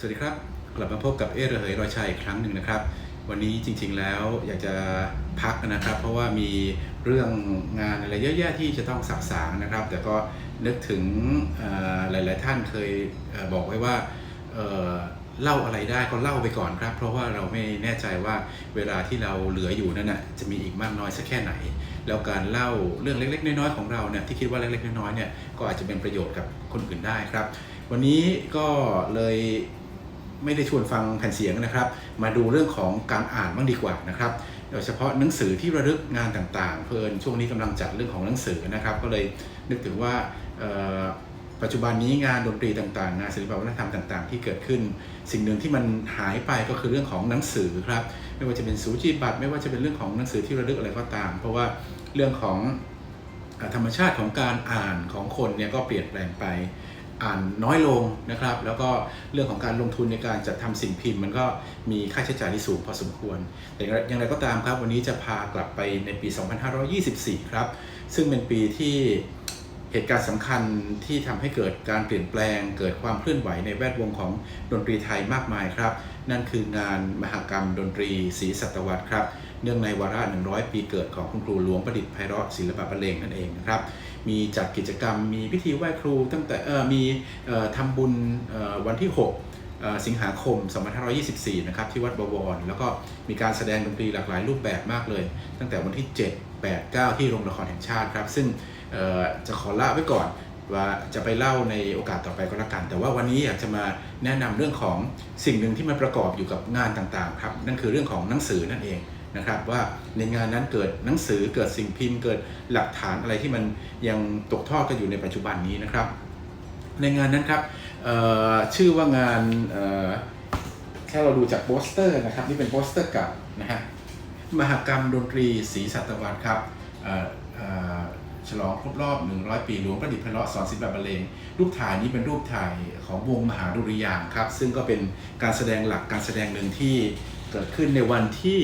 สวัสดีครับ กลับมาพบกับเอระเหยรอยชัยอีกครั้งหนึ่งนะครับ วันนี้จริง ๆแล้วอยากจะพักนะครับ เพราะว่ามีเรื่องงานอะไรเยอะแยะที่จะต้องสักสางนะครับ แต่ก็นึกถึงหลาย ๆ ท่านเคยบอกไว้ว่าเล่าอะไรได้ก็เล่าไปก่อนครับ เพราะว่าเราไม่แน่ใจว่าเวลาที่เราเหลืออยู่นั่นน่ะจะมีอีกมากน้อยสักแค่ไหน แล้วการเล่าเรื่องเล็ก ๆ น้อย ๆ ของเราเนี่ยที่คิดว่าเล็ก ๆ น้อย ๆ เนี่ยก็อาจจะเป็นประโยชน์กับคนอื่นได้ครับ วันนี้ก็เลย ไม่ได้ชวนฟังแผ่นเสียงนะครับ มาดูเรื่องของการอ่านบ้างดีกว่านะครับ โดยเฉพาะหนังสือที่ระลึกงานต่างๆ เพลินช่วงนี้กำลังจัดเรื่องของหนังสือนะครับ ก็เลยนึกถึงว่าปัจจุบันนี้งานดนตรีต่างๆ งานศิลปวัฒนธรรมต่างๆ ที่เกิดขึ้น สิ่งหนึ่งที่มันหายไปก็คือเรื่องของหนังสือครับ ไม่ว่าจะเป็นสูจิบัตรไม่ว่าจะเป็นเรื่องของหนังสือที่ระลึกอะไรก็ตาม เพราะว่าเรื่องของธรรมชาติของการอ่านของคนเนี่ยก็เปลี่ยนแปลงไป อ่านน้อยลงนะครับ แล้วก็เรื่องของการลงทุนในการจัดทำสิ่งพิมพ์ มันก็มีค่าใช้จ่ายที่สูงพอสมควร แต่อย่างไรก็ตามครับ วันนี้จะพากลับไปในปี 2524 ครับ ซึ่งเป็นปีที่เหตุการณ์สำคัญที่ทำให้เกิดการเปลี่ยนแปลง เกิดความเคลื่อนไหวในแวดวงของดนตรีไทยมากมายครับ นั่นคืองานมหกรรมดนตรีศรีสัตวัตครับ เนื่องในวาระ 100 ปีเกิดของคุณครูหลวงประดิษฐ์ไพเราะศิลปะบรรเลงนั่นเองนะครับ มีจัดกิจกรรม มีพิธีไหว้ครูตั้งแต่มีทำบุญวันที่ 6 สิงหาคม 2524 นะครับที่วัดบวร แล้วก็มีการแสดงดนตรีหลากหลายรูปแบบมากเลย ตั้งแต่วันที่ 7 8 9 ที่โรงละครแห่งชาติครับ ซึ่งจะขอละไว้ก่อนว่าจะไปเล่าในโอกาสต่อไปก็แล้วกัน แต่ว่าวันนี้อยากจะมาแนะนำเรื่องของสิ่งหนึ่งที่มันประกอบอยู่กับงานต่างๆครับ นั่นคือเรื่องของหนังสือนั่นเอง นะครับว่าในงานนั้นเกิดหนังสือเกิดสิ่งพิมพ์ เกิดหลักฐานอะไรที่มันยังตกทอดกันอยู่ในปัจจุบันนี้นะครับ ในงานนั้นครับชื่อว่างานเอ่อแค่เราดูจากโปสเตอร์นะครับนี่เป็นโปสเตอร์เก่านะฮะมหกรรมดนตรีศรีสัตวัตครับฉลองครบรอบ 100 ปีหลวงประดิษฐ์พเราะสอนศิลปะบรรเลงรูปถ่ายนี้เป็นรูปถ่ายของวงมหาดุริยางครับ ซึ่งก็เป็นการแสดงหลักการแสดงหนึ่งที่เกิดขึ้นในวันที่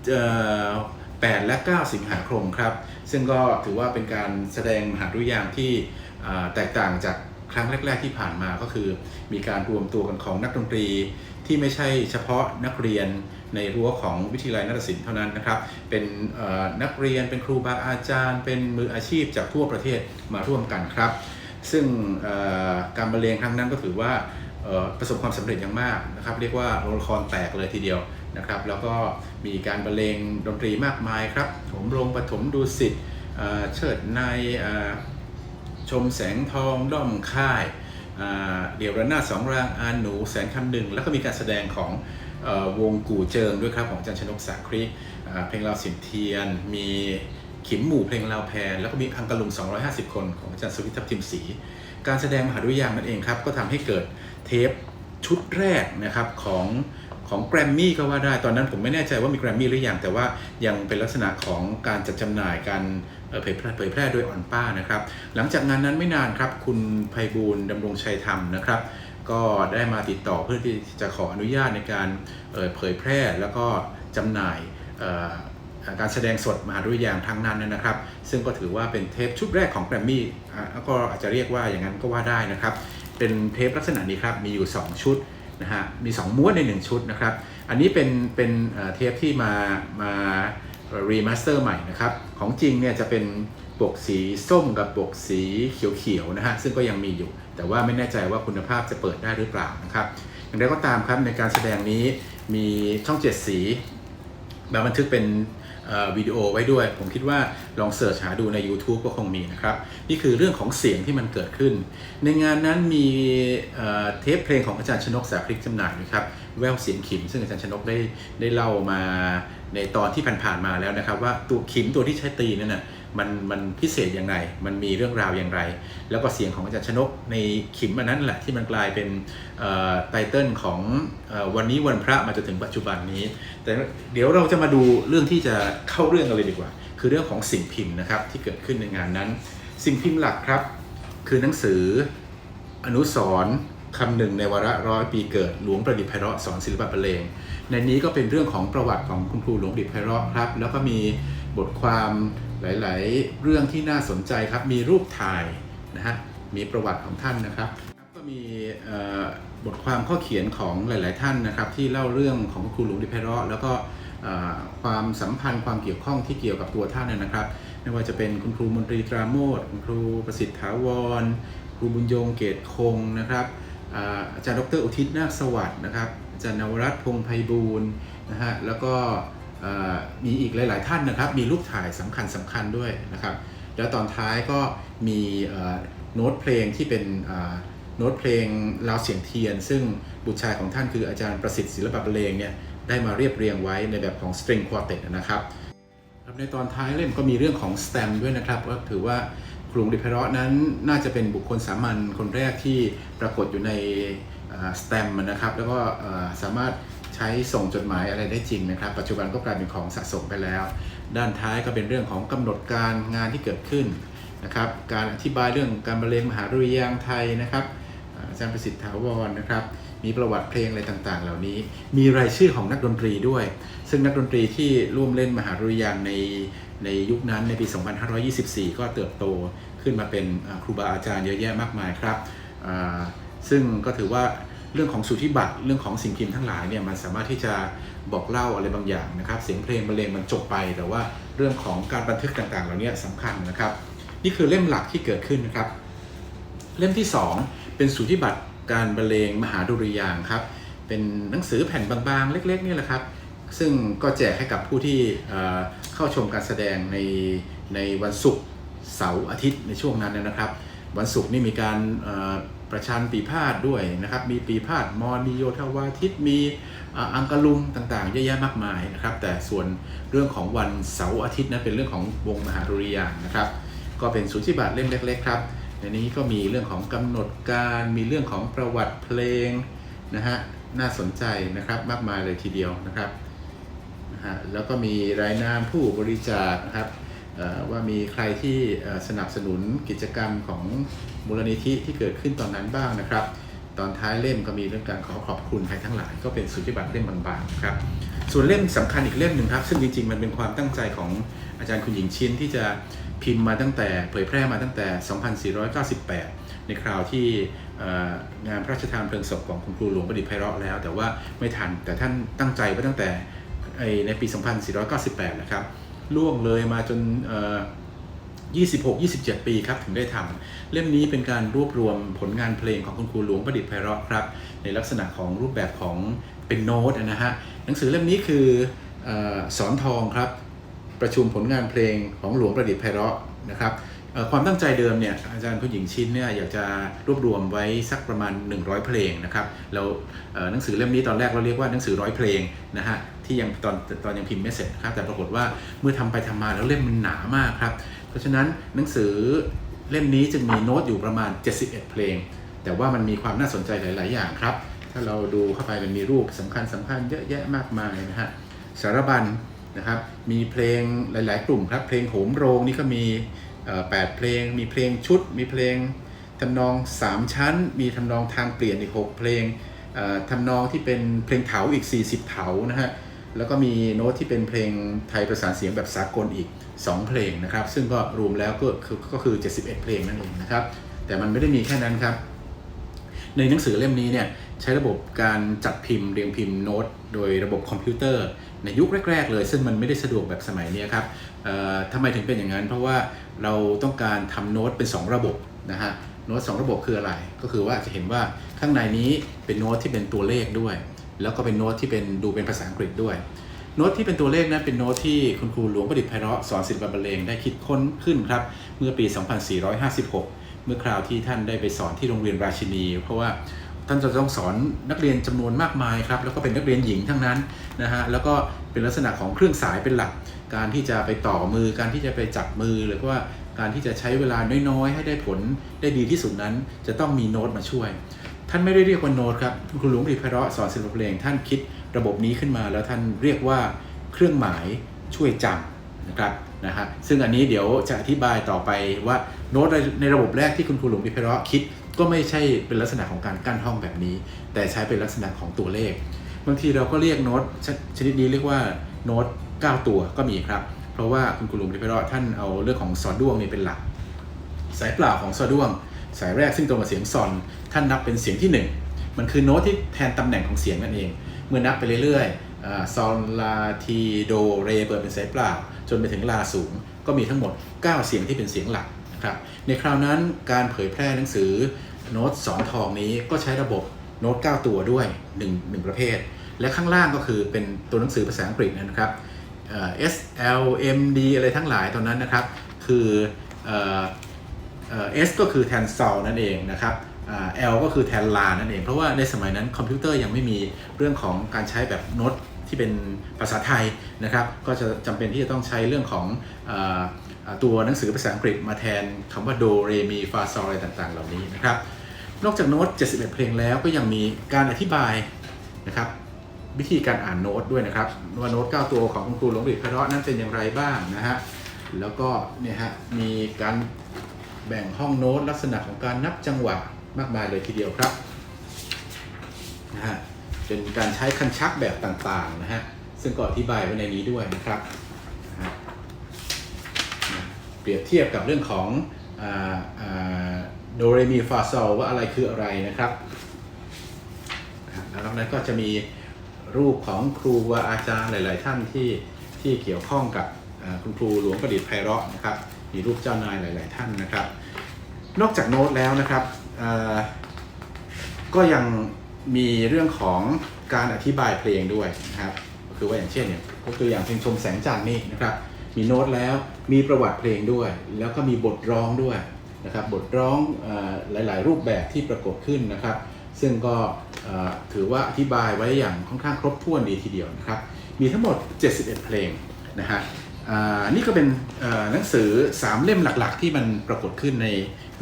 8 และ 9 สิงหาคมครับ ซึ่งก็ถือว่าเป็นการแสดงมหาดุริยางค์ที่แตกต่างจากครั้งแรก ๆ ที่ผ่านมาก็คือ มีการรวมตัวกันของนักดนตรี ที่ไม่ใช่เฉพาะนักเรียนในรั้วของวิทยาลัยนาฏศิลป์เท่านั้นนะครับ เป็นนักเรียนเป็นครูบาอาจารย์ เป็นมืออาชีพจากทั่วประเทศมาร่วมกันครับ ซึ่งการบรรเลงครั้งนั้นก็ถือว่าประสบความสำเร็จอย่างมากนะครับ เรียกว่าโรงละครแตกเลยทีเดียว นะครับ แล้วก็มีการบรรเลงดนตรีมากมายครับผมโรงปฐมดูสิตเอ่อเชิดในชมแสงทองด้อมค่ายเดี่ยวระนาดสองรางอานหนูแสนคำหนึ่ง แล้วก็มีการแสดงของอวงกู่เจิงด้วยครับของอาจันชนกสาคริกเพลงลาวสินเทียน มีขิมหมู่เพลงลาวแพน แล้วก็มีอังกะลุง 250 คนของอาจารย์สุวิทย์ทัพทิมศรีการแสดงมหาดุริยางนั่นเองครับ ก็ทำให้เกิดเทปชุดแรกนะครับของ ของแกรมมี่ก็ว่าได้ตอนนั้นผมไม่แน่ใจว่ามีแกรมมี่หรือยังแต่ว่ายังเป็นลักษณะของการจัดจำหน่ายการเผยแพร่เผยแพร่โดยออนป้านะครับ หลังจากงานนั้นไม่นานครับ คุณไพบูลย์ดำรงชัยธรรมนะครับ ก็ได้มาติดต่อเพื่อที่จะขออนุญาตในการเผยแพร่แล้วก็จำหน่ายการแสดงสดมหาดุริยางทั้งนั้นนะครับ ซึ่งก็ถือว่าเป็นเทปชุดแรกของแกรมมี่ก็อาจจะเรียกว่าอย่างนั้นก็ว่าได้นะครับ เป็นเทปลักษณะนี้ครับมีอยู่ 2 ชุด นะฮะมี 2 ม้วนใน 1 ชุดนะครับ อันนี้เป็นเป็นเทปที่มามารีมาสเตอร์ใหม่นะครับ ของจริงเนี่ยจะเป็นปกสีส้มกับปกสีเขียวๆนะฮะซึ่งก็ยังมีอยู่ แต่ว่าไม่แน่ใจว่าคุณภาพจะเปิดได้หรือเปล่านะครับอย่างไรก็ตามครับในการแสดงนี้มีช่องเจ็ดสีมาบันทึกเป็นวิดีโอไว้ด้วย ผมคิดว่าลองเสิร์ชหาดูใน YouTube ก็คงมีนะครับ นี่คือเรื่องของเสียงที่มันเกิดขึ้น ในงานนั้นมีเทปเพลงของอาจารย์ชนกสาคริกจำหน่ายนะครับ แววเสียงขิม ซึ่งอาจารย์ชนกได้ได้เล่ามาในตอนที่ผ่านๆมาแล้วนะครับ ว่าตัวขิมตัวที่ใช้ตีนั่นน่ะมันมันพิเศษอย่างไรมันมีเรื่องราวอย่างไร แล้วก็เสียงของอาจารย์ชนกในขิมอันนั้นแหละที่มันกลายเป็นไตเติลของอวันนี้วันพระมาจนถึงปัจจุบันนี้ แต่เดี๋ยวเราจะมาดูเรื่องที่จะเข้าเรื่องกันเลยดีกว่า คือเรื่องของสิ่งพิมพ์นะครับที่เกิดขึ้นในงานนั้น สิ่งพิมพ์หลักครับ คือหนังสืออนุสรคำหนึ่งในวาระร้อยปีเกิดหลวงประดิษฐ์ไพเราะสอนศิลปะบรรเลง ในนี้ก็เป็นเรื่องของประวัติของคุณครูหลวงประดิษฐ์ไพเราะครับ แล้วก็มีบทความหลาย ๆ เรื่องที่น่าสนใจครับ มีรูปถ่ายนะฮะ มีประวัติของท่านนะครับ ก็มีบทความข้อเขียนของหลาย ๆ ท่านนะครับ ที่เล่าเรื่องของคุณครูหลวงดิเพเราะแล้วก็ ความสัมพันธ์ความเกี่ยวข้องที่เกี่ยวกับตัวท่านนะนะครับ ไม่ว่าจะเป็นคุณครูมนตรีตราโมทคุณครูประสิทธิ์ถาวรครูบุญยงเกตคงนะครับอาจารย์ดรอุทิศนาคสวัสดิ์นะครับอาจารย์นวรัตน์พงไพบูลย์นะฮะแล้วก็มีอีกหลาย ๆ ท่านนะครับ มีรูปถ่ายสำคัญสำคัญด้วยนะครับ แล้วตอนท้ายก็มีโน้ตเพลงที่เป็นโน้ตเพลงลาวเสียงเทียน ซึ่งบุตรชายของท่านคืออาจารย์ประสิทธิ์ศิลปะบรรเลงเนี่ย ได้มาเรียบเรียงไว้ในแบบของ string quartet นะครับในตอนท้ายเล่มก็มีเรื่องของสแตมด้วยนะครับก็ถือว่าครูดิเพราะนั้นน่าจะเป็นบุคคลสามัญคนแรกที่ปรากฏอยู่ในสแตมนะครับแล้วก็สามารถใช้ส่งจดหมายอะไรได้จริงนะครับ ปัจจุบันก็กลายเป็นของสะสมไปแล้ว ด้านท้ายก็เป็นเรื่องของกำหนดการงานที่เกิดขึ้นนะครับ การอธิบายเรื่องการบรรเลงมหาดุริยางไทยนะครับอาจารย์ประสิทธิ์ถาวรนะครับ มีประวัติเพลงอะไรต่างๆ เหล่านี้ มีรายชื่อของนักดนตรีด้วย ซึ่งนักดนตรีที่ร่วมเล่นมหาดุริยางค์ในในยุคนั้นในปี 2524 ก็เติบโตขึ้นมาเป็นครูบาอาจารย์เยอะแยะมากมายครับ ซึ่งก็ถือว่าเรื่องของสุทธิบัตรเรื่องของสิ่งพิมพ์ทั้งหลายเนี่ยมันสามารถที่จะบอกเล่าอะไรบางอย่างนะครับ เสียงเพลงบรรเลงมันจบไป แต่ว่าเรื่องของการบันทึกต่างๆ เหล่านี้สำคัญนะครับ นี่คือเล่มหลักที่เกิดขึ้นนะครับ เล่มที่ 2 เป็นสุทธิบัตร การบรรเลงมหาดุริยางครับ เป็นหนังสือแผ่นบางๆ เล็กๆนี่แหละครับ ซึ่งก็แจกให้กับผู้ที่เข้าชมการแสดงในในวันศุกร์เสาร์อาทิตย์ในช่วงนั้นนะครับ วันศุกร์นี่มีการประชันปีพาดด้วยนะครับ มีปีพาดมอญมีโยธวาทิตมีอังกะลุงต่างๆเยอะแยะมากมายนะครับ แต่ส่วนเรื่องของวันเสาร์อาทิตย์นั้นเป็นเรื่องของวงมหาดุริยางนะครับ ก็เป็นสุทธิบัตรเล่มเล็ก ๆ ครับ ในนี้ก็มีเรื่องของกำหนดการมีเรื่องของประวัติเพลงนะฮะน่าสนใจนะครับมากมายเลยทีเดียวนะครับนะฮะแล้วก็มีรายนามผู้บริจาคนะครับว่ามีใครที่สนับสนุนกิจกรรมของมูลนิธิที่เกิดขึ้นตอนนั้นบ้างนะครับ ตอนท้ายเล่มก็มีเรื่องการขอขอบคุณใครทั้งหลาย ก็เป็นสุทธิบัตรเล่มบางๆครับส่วนเล่มสำคัญอีกเล่มหนึ่งครับ ซึ่งจริงๆมันเป็นความตั้งใจของอาจารย์คุณหญิงชินที่จะ พิมพ์มาตั้งแต่เผยแพร่มาตั้งแต่ 2498 ในคราวที่งานพระราชทานเพลิงศพของคุณครูหลวงประดิษฐ์ไพเราะแล้ว แต่ว่าไม่ทันแต่ท่านตั้งใจไว้ตั้งแต่ในปี 2498 นะครับ ล่วงเลยมาจน 26-27 ปีครับ ถึงได้ทำเล่มนี้เป็นการรวบรวมผลงานเพลงของคุณครูหลวงประดิษฐ์ไพเราะครับ ในลักษณะของรูปแบบของเป็นโน้ตนะฮะหนังสือเล่มนี้คือออสอนทองครับ ประชุมผลงานเพลงของหลวงประดิษฐ์ไพเราะนะครับความตั้งใจเดิมเนี่ยอาจารย์คุณหญิงชินเนี่ยอยากจะรวบรวมไว้สักประมาณ 100 เพลงนะครับแล้วเอ่อหนังสือเล่มนี้ตอนแรกเราเรียกว่าหนังสือร้อยเพลงนะฮะที่ยังตอนตอนยังพิมพ์ไม่เสร็จครับแต่ปรากฏว่าเมื่อทำไปทำมาแล้วเล่มมันหนามากครับเพราะฉะนั้นหนังสือเล่มนี้จึงมีโน้ตอยู่ประมาณ 71 เพลง แต่ว่ามันมีความน่าสนใจหลาย ๆ อย่างครับ ถ้าเราดูเข้าไปมันมีรูปสำคัญสำคัญเยอะแยะมากมายนะฮะสารบัญ นะครับ มีเพลงหลาย ๆ กลุ่มครับ เพลงโหมโรงนี่ก็มีเอ่อ8เพลง มีเพลงชุด มีเพลงทำนอง 3 ชั้น มีทำนองทางเปลี่ยนอีก 6 เพลงทำนองที่เป็นเพลงเถาอีก 40 เถานะฮะ แล้วก็มีโน้ตที่เป็นเพลงไทยประสานเสียงแบบสากลอีก 2 เพลงนะครับ ซึ่งก็รวมแล้วก็คือก็คือ 71 เพลงนั่นเองนะครับ แต่มันไม่ได้มีแค่นั้นครับ ในหนังสือเล่มนี้เนี่ยใช้ระบบการจัดพิมพ์เรียงพิมพ์โน้ต โดยระบบคอมพิวเตอร์ ในยุคแรก ๆ เลย ซึ่งมันไม่ได้สะดวกแบบสมัยนี้ครับทำไมถึงเป็นอย่างนั้น เพราะว่าเราต้องการทำโน้ตเป็น 2 ระบบนะฮะโน้ตสองระบบคืออะไร ก็คือว่าจะเห็นว่าข้างในนี้เป็นโน้ตที่เป็นตัวเลขด้วย แล้วก็เป็นโน้ตที่เป็นดูเป็นภาษาอังกฤษด้วยโน้ตที่เป็นตัวเลขนั้นเป็นโน้ตที่คุณครูหลวงประดิษฐ์ไพเราะสอนศิลปะบรรเลงได้คิดค้นขึ้นครับ เมื่อปี 2456 มื่อคราวที่ท่านได้ไปสอนที่โรงเรียนราชินี เพราะว่าท่านจะต้องสอนนักเรียนจำนวนมากมายครับแล้วก็เป็นนักเรียนหญิงทั้งนั้นนะฮะแล้วก็เป็นลักษณะของเครื่องสายเป็นหลัก การที่จะไปต่อมือการที่จะไปจับมือหรือว่าการที่จะใช้เวลาน้อยๆ ให้ได้ผลได้ดีที่สุดนั้น จะต้องมีโน้ตมาช่วย ท่านไม่ได้เรียกว่าโน้ตครับคุณหลวงประดิพเราะสอนศิลปเพลง ท่านคิดระบบนี้ขึ้นมา แล้วท่านเรียกว่าเครื่องหมายช่วยจำนะครับนะฮะซึ่งอันนี้เดี๋ยวจะอธิบายต่อไปว่า โน้ตในในระบบแรกที่คุณครูหลวงประดิษฐ์ไพราะคิด ก็ไม่ใช่เป็นลักษณะของการกั้นห้องแบบนี้ แต่ใช้เป็นลักษณะของตัวเลข บางทีเราก็เรียกโน้ตชชนิดนี้เรียกว่าโน้ต 9 ตัวก็มีครับ เพราะว่าคุณครูหลวงประดิษฐ์ไพราะท่านเอาเรื่องของซอด้วงนี่เป็นหลัก สายเปล่าของซอด้วง สายแรกซึ่งตรงกับเสียงซอนท่านนับเป็นเสียงที่ 1 มันคือโน้ตที่แทนตำแหน่งของเสียงนั่นเอง เมื่อนับไปเรื่อยๆอ่าซอนลาทีโดเรเปิดเป็นสายเปล่า จนไปถึงลาสูงก็มีทั้งหมด 9 เสียงที่เป็นเสียงหลัก ครับในคราวนั้นการเผยแพร่หนังสือโน้ตสอนทองนี้ก็ใช้ระบบโน้ต9ตัวด้วย1 1ประเภท และข้างล่างก็คือเป็นตัวหนังสือภาษาอังกฤษนะครับ S L M D อะไรทั้งหลายตอนนั้นนะครับ คือเอ่อเอ่อ S ก็คือแทน sol นั่นเองนะครับอ่า L ก็คือแทน la นั่นเอง เพราะว่าในสมัยนั้นคอมพิวเตอร์ยังไม่มีเรื่องของการใช้แบบโน้ต ที่เป็นภาษาไทยนะครับก็จะจำเป็นที่จะต้องใช้เรื่องของออตัวหนังสือภาษาอังกฤษมาแทนคำว่า do re mi fa sol อะไรต่างๆ เหล่านี้นะครับนอกจากโน้ต 71 เพลงแล้วก็ยังมีการอธิบายนะครับวิธีการอ่านโน้ตด้วยนะครับว่าโน้ต 9 ตัวของคุณครูหลวงบิดไพราะนั้นเป็นอย่างไรบ้างนะฮะแล้วก็เนี่ยฮะมีการแบ่งห้องโน้ตลักษณะของการนับจังหวะมากมายเลยทีเดียวครับนะฮะ เป็นการใช้คันชักแบบต่างๆนะฮะ ซึ่งก็อธิบายไว้ในนี้ด้วยนะครับนะเปรียบเทียบกับเรื่องของโดเรมีฟาโซว่าอะไรคืออะไรนะครับ แล้วนั้นก็จะมีรูปของครูวาอาจารย์หลาย ๆ ท่านที่ที่เกี่ยวข้องกับคุณครูหลวงประดิษฐ์ไพเราะนะครับ มีรูปเจ้านายหลาย ๆ ท่านนะครับ นอกจากโน้ตแล้วนะครับก็ยัง มีเรื่องของการอธิบายเพลงด้วยนะครับก็คือว่าอย่างเช่นเนี่ยยกตัวอย่างเพลงชมแสงจันทร์นี่นะครับ มีโน้ตแล้วมีประวัติเพลงด้วย แล้วก็มีบทร้องด้วยนะครับ บทร้องอหลาย ๆ รูปแบบที่ปรากฏขึ้นนะครับ ซึ่งก็ถือว่าอธิบายไว้อย่างค่อนข้างครบถ้วนดีทีเดียวนะครับ มีทั้งหมด 71 เพลงนะฮะนี่ก็เป็นหนังสือ 3 เล่มหลัก ๆ ที่มันปรากฏขึ้นใน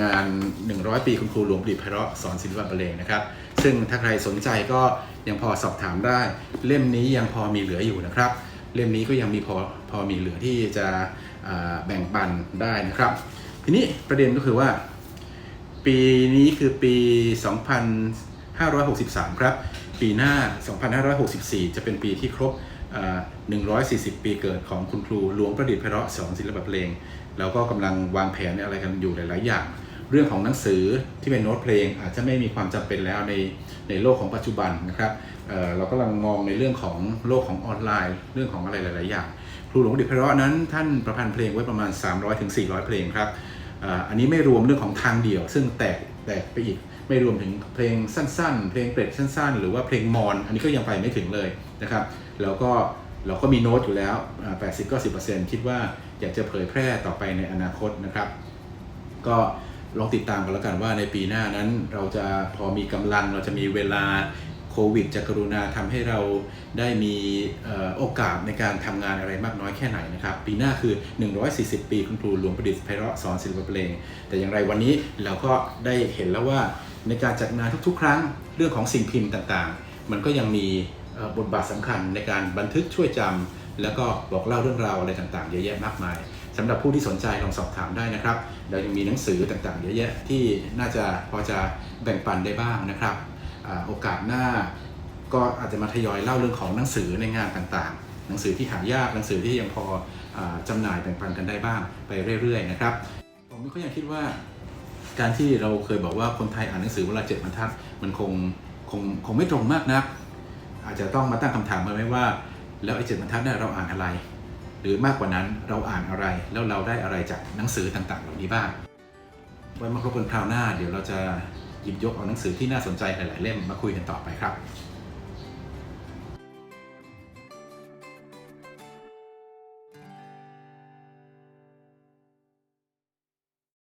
งาน 100 ปีคุณครูหลวงประดิษฐ์ไพเราะสอนศิลปะบรรเลงนะครับ ซึ่งถ้าใครสนใจก็ยังพอสอบถามได้ เล่มนี้ยังพอมีเหลืออยู่นะครับ เล่มนี้ก็ยังมีพอพอมีเหลือที่จะแบ่งปันได้นะครับ ทีนี้ประเด็นก็คือว่า ปีนี้คือปี 2563 ครับ ปีหน้า 2564 จะเป็นปีที่ครบ 140 ปีเกิดของคุณครูหลวงประดิษฐ์ไพเราะสอนศิลปะเพลง แล้วก็กำลังวางแผนอะไรกันอยู่หลาย ๆ อย่าง เรื่องของหนังสือที่เป็นโน้ตเพลงอาจจะไม่มีความจำเป็นแล้วในในโลกของปัจจุบันนะครับเเรากำลังมองในเรื่องของโลกของออนไลน์ เรื่องของอะไรหลาย ๆ อย่าง ครูหลวงประดิษฐ์ไพเราะนั้นท่านประพันธ์เพลงไว้ประมาณ 300-400 เพลงครับอ,อันนี้ไม่รวมเรื่องของทางเดี่ยว ซึ่งแตกแตกไปอีกไม่รวมถึงเพลงสั้น ๆ เพลงเกรดสั้น ๆ หรือว่าเพลงมอน อันนี้ก็ยังไปไม่ถึงเลยนะครับ แล้วก็เราก็มีโน้ตอยู่แล้ว 80-90%คิดว่าอยากจะเผยแพร่ต่อไปในอนาคตนะครับ ก็ลองติดตามกันแล้วกันว่าในปีหน้านั้นเราจะพอมีกำลังเราจะมีเวลาโควิดจะกรุณาทำให้เราได้มีโอกาสในการทำงานอะไรมากน้อยแค่ไหนนะครับ ปีหน้าคือ 140 ปีคุณครูหลวงประดิษฐ์ไพเราะสอนศิลปะเพลง แต่อย่างไรวันนี้เราก็ได้เห็นแล้วว่าในการจัดงานทุกๆ ครั้งเรื่องของสิ่งพิมพ์ต่างๆ มันก็ยังมี บทบาทสำคัญในการบันทึกช่วยจำแล้วก็บอกเล่าเรื่องราวอะไรต่างๆ เยอะแยะมากมายสำหรับผู้ที่สนใจลองสอบถามได้นะครับ เรายังมีหนังสือต่างๆ เยอะแยะที่น่าจะพอจะแบ่งปันได้บ้างนะครับโอกาสหน้าก็อาจจะมาทยอยเล่าเรื่องของหนังสือในงานต่างๆ หนังสือที่หายากหนังสือที่ยังพออาจำหน่ายแบ่งปันกันได้บ้างไปเรื่อย ๆ นะครับผมก็ยังคิดว่าการที่เราเคยบอกว่าคนไทยอ่านหนังสือเวลาเจ็ดบรรทัด มันคงคงคงไม่ตรงมากนัก อาจจะต้องมาตั้งคำถามมาไหมว่า แล้วไอ้เจ็ดบรรทัดเนี่ยเราอ่านอะไร หรือมากกว่านั้นเราอ่านอะไร แล้วเราได้อะไรจากหนังสือต่างๆ เหล่านี้บ้างไว้มาพบกันคราวหน้า เดี๋ยวเราจะหยิบยกเอาหนังสือที่น่าสนใจหลายๆเล่มมาคุยกันต่อไปครับ